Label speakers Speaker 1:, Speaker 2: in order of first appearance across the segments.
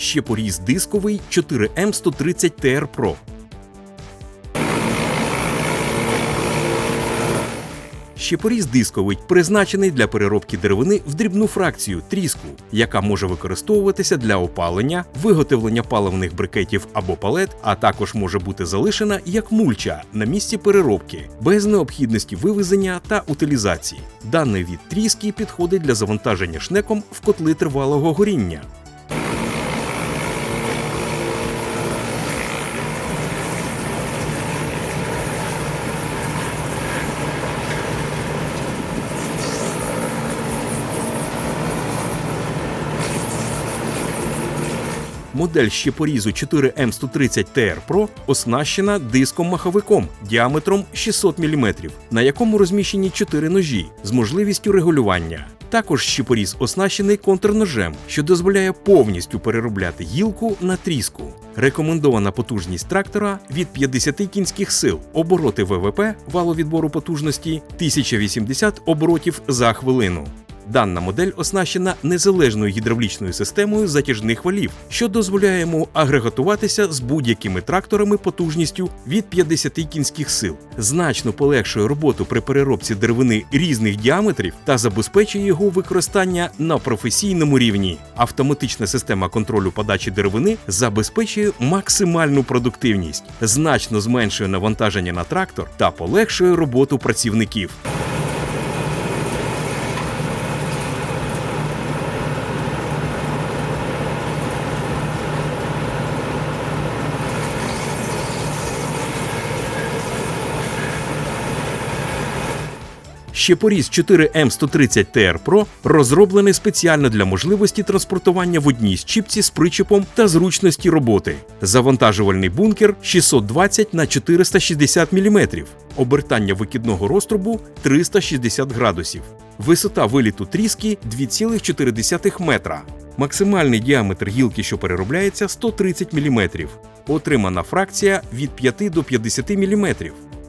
Speaker 1: Щепоріз дисковий 4М130 TR Pro. Щепоріз дисковий призначений для переробки деревини в дрібну фракцію тріску, яка може використовуватися для опалення, виготовлення паливних брикетів або палет, а також може бути залишена як мульча на місці переробки, без необхідності вивезення та утилізації. Даний від тріски підходить для завантаження шнеком в котли тривалого горіння. Модель щепорізу 4М130 TR Pro оснащена диском-маховиком діаметром 600 мм, на якому розміщені 4 ножі з можливістю регулювання. Також щепоріз оснащений контрножем, що дозволяє повністю переробляти гілку на тріску. Рекомендована потужність трактора від 50 кінських сил, обороти ВВП валовідбору потужності 1080 оборотів за хвилину. Дана модель оснащена незалежною гідравлічною системою затяжних валів, що дозволяє йому агрегатуватися з будь-якими тракторами потужністю від 50 кінських сил, значно полегшує роботу при переробці деревини різних діаметрів та забезпечує його використання на професійному рівні. Автоматична система контролю подачі деревини забезпечує максимальну продуктивність, значно зменшує навантаження на трактор та полегшує роботу працівників. Щепоріз 4М130 TR Pro розроблений спеціально для можливості транспортування в одній щіпці з причепом та зручності роботи. Завантажувальний бункер 620 на 460 мм, обертання викидного розтрубу 360 градусів, висота виліту тріски 2,4 метра. Максимальний діаметр гілки, що переробляється, 130 мм. Отримана фракція від 5 до 50 мм.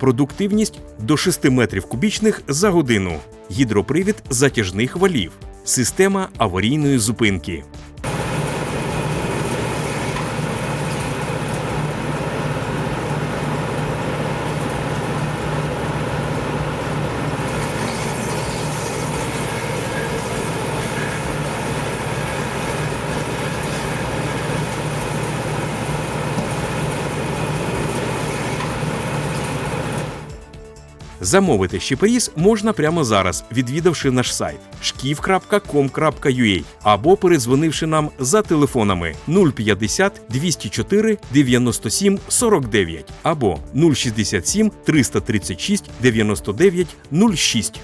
Speaker 1: Продуктивність до 6 метрів кубічних за годину. Гідропривід затяжних валів. Система аварійної зупинки. Замовити щепоріз можна прямо зараз, відвідавши наш сайт шків.com.ua або передзвонивши нам за телефонами 050 204 97 49 або 067 336 99 06.